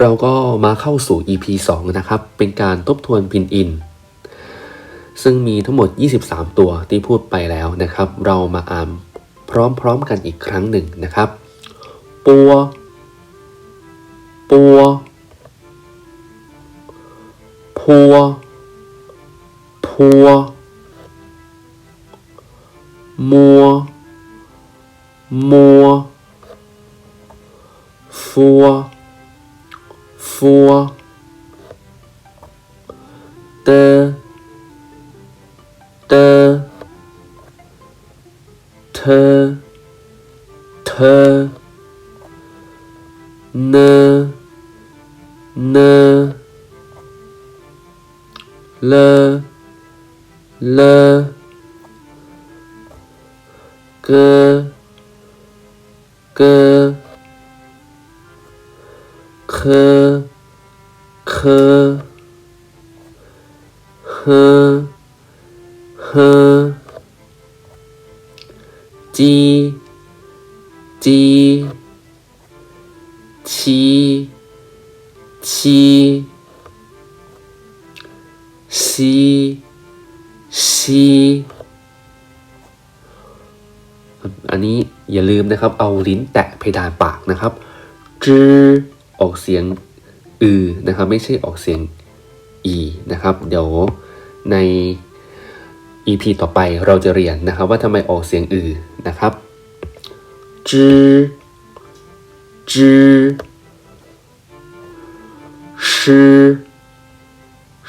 เราก็มาเข้าสู่ EP 2 นะครับ เป็นการทบทวนพินอิน ซึ่งมีทั้งหมด 23 ตัวที่พูดไปแล้วนะครับ เรามาอ่านพร้อมๆกันอีกครั้งหนึ่งนะครับ ปัว ปัว พัว พัว มัว มัว ฟัว ฟัวเตอเตอเธอ เธอเนอเนอเลอเลอเกอเกอเคอเคอเฮอเฮอจีจีชีชีซีซีอันนี้อย่าลืมนะครับ เอาลิ้นแตะเพดานปากนะครับจือ ออกเสียงอือนะครับ ไม่ใช่ออกเสียงอีนะครับ เดี๋ยวใน EP ต่อไปเราจะเรียนนะครับ ว่าทำไมออกเสียงอือนะครับจือจือชื่อ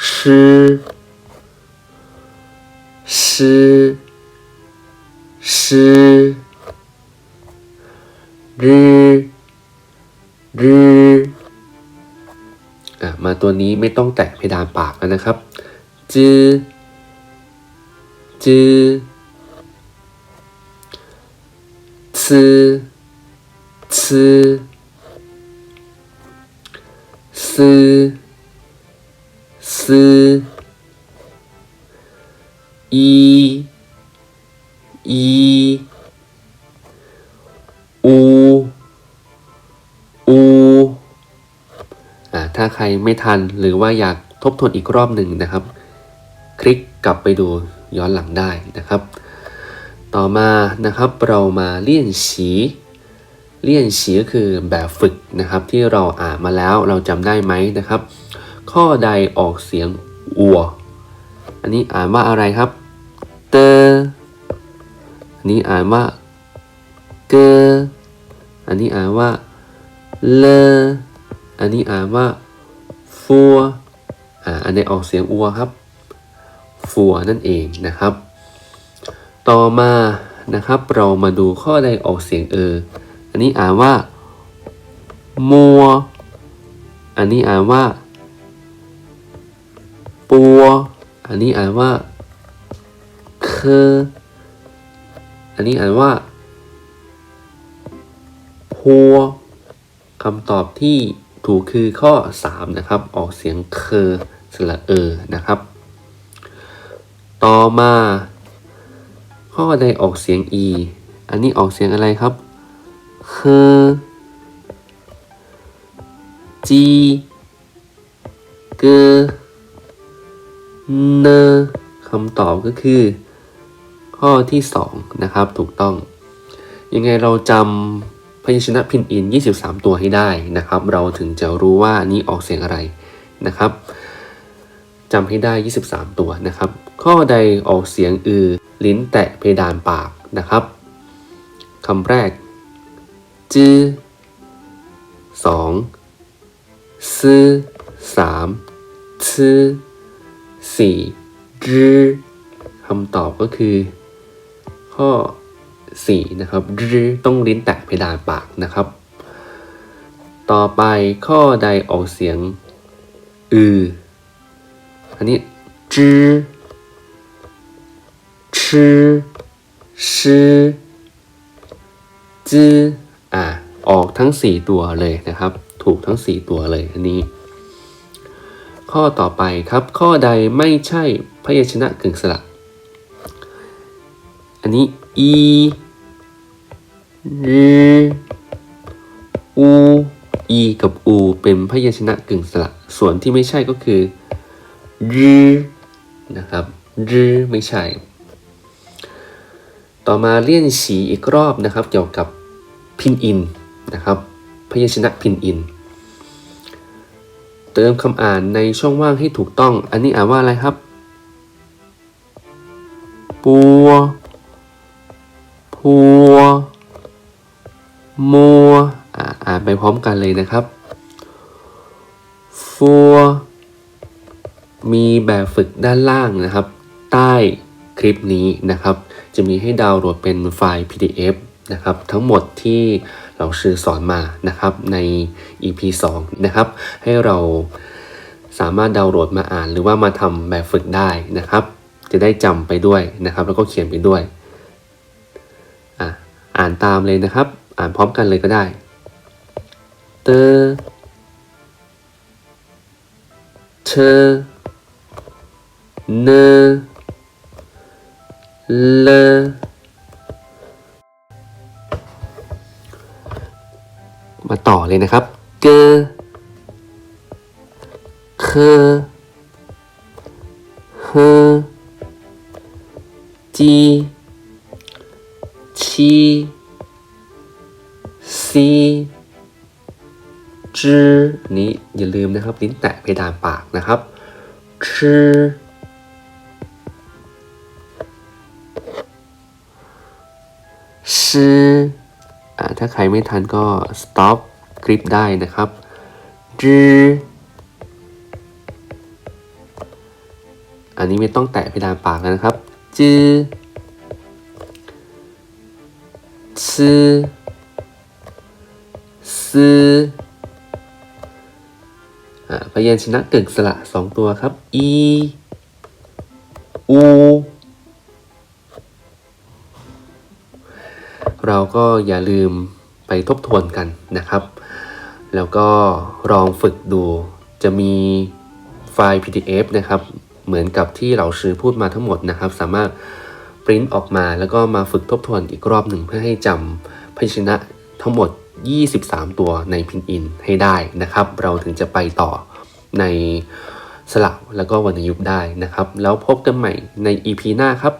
ชื่อชื่อชื่อรือรือ มาตัวนี้ไม่ต้องแตะเพดานปากนะครับ จือ จือซื้อซื้อซือซืออีอี ถ้าใครไม่ทันหรือว่าอยากทบทวนอีกรอบหนึ่งนะครับ คลิกกลับไปดูย้อนหลังได้นะครับ ต่อมานะครับเรามาเลี่ยนฉีเลี่ยนฉีก็คือแบบฝึกนะครับที่เราอ่านมาแล้วเราจำได้ไหมนะครับ ข้อใดออกเสียงอัว อันนี้อ่านว่าอะไรครับเตออันนี้อ่านว่าเกออันนี้อ่านว่าเลออันนี้อ่านว่า ฟัวอ่าอันนี้ออกเสียงอัวครับฟัวนั่นเองนะครับ ต่อมานะครับเรามาดูข้อใดออกเสียงเออ อันนี้อ่านว่ามัว อันนี้อ่านว่า ปัว อันนี้อ่านว่าเคออันนี้อ่านว่าพัวคำตอบที่ ถูกคือข้อ 3 นะครับ ออกเสียงเคอสระเออนะครับ ต่อมา ข้อใดออกเสียง e อันนี้ออกเสียงอะไรครับเคจีเกเนคำตอบก็คือ ข้อที่ 2 นะครับ ถูกต้อง ยังไงเราจำ พยัญชนะพินอิน 23 ตัวให้ได้นะครับ เราถึงจะรู้ว่านี่ออกเสียงอะไรนะครับจำให้ได้ 23 ตัวนะครับ ข้อใดออกเสียงอือ ลิ้นแตะเพดานปากนะครับคำแรกจื้อสองซื้อสามชื่อสี่จื้อคำตอบก็คือ ข้อ 4นะครับรื้อต้องลิ้นแตะเพดานปากนะครับ ต่อไปข้อใดออกเสียงอืออันนี้จื้อชื่อชื่อจื้ออ่าออกทั้ง 4 ตัวเลยนะครับ ถูกทั้ง 4 ตัวเลยอันนี้ ข้อต่อไปครับข้อใดไม่ใช่พยัญชนะกึ่งสระ อันนี้ e ร u อู e กับ u เป็นพยัญชนะกึ่งสระ ส่วนที่ไม่ใช่ก็คือรือนะครับรือไม่ใช่ ต่อมาเลี่ยนสีอีกรอบนะครับ เกี่ยวกับพินอินนะครับ พยัญชนะพินอิน เติมคำอ่านในช่องว่างให้ถูกต้อง อันนี้อ่านว่าอะไรครับ ปัว พัว มัว อ่านไปพร้อมกันเลยนะครับ ฟัว มีแบบฝึกด้านล่างนะครับ ใต้คลิปนี้นะครับ จะมีให้ดาวน์โหลดเป็นไฟล์ PDF นะครับ ทั้งหมดที่เราชื่อสอนมานะครับใน EP 2 นะครับ ให้เราสามารถดาวน์โหลดมาอ่าน หรือว่ามาทำแบบฝึกได้นะครับ จะได้จำไปด้วยนะครับ แล้วก็เขียนไปด้วย อ่านตามเลยนะครับ อ่านพร้อมกันเลยก็ได้ เตอเชเนเลมาต่อเลยนะครับ เกเคเฮจี ชีซีจือนี้อย่าลืมนะครับ ลิ้นแตะเพดานปากนะครับชื่อชื่ออ่าถ้าใครไม่ทันก็ stop คลิปได้นะครับจืออันนี้ไม่ต้องแตะเพดานปากแล้วนะครับจือ ซื้อออ่าพยัญชนะกึ่งสระสองตัวครับ e u เราก็อย่าลืมไปทบทวนกันนะครับ แล้วก็ลองฝึกดูจะมีไฟล์ PDF นะครับ เหมือนกับที่เราซื้อพูดมาทั้งหมดนะครับ สามารถ ริ้นออกมา แล้วก็มาฝึกทบทวนอีกรอบหนึ่งเพื่อให้จำพยัญชนะทั้งหมด 23 ตัวในพินอินให้ได้นะครับ เราถึงจะไปต่อในสลับแล้วก็วรรณยุกต์ได้นะครับ แล้วพบกันใหม่ใน EP หน้าครับ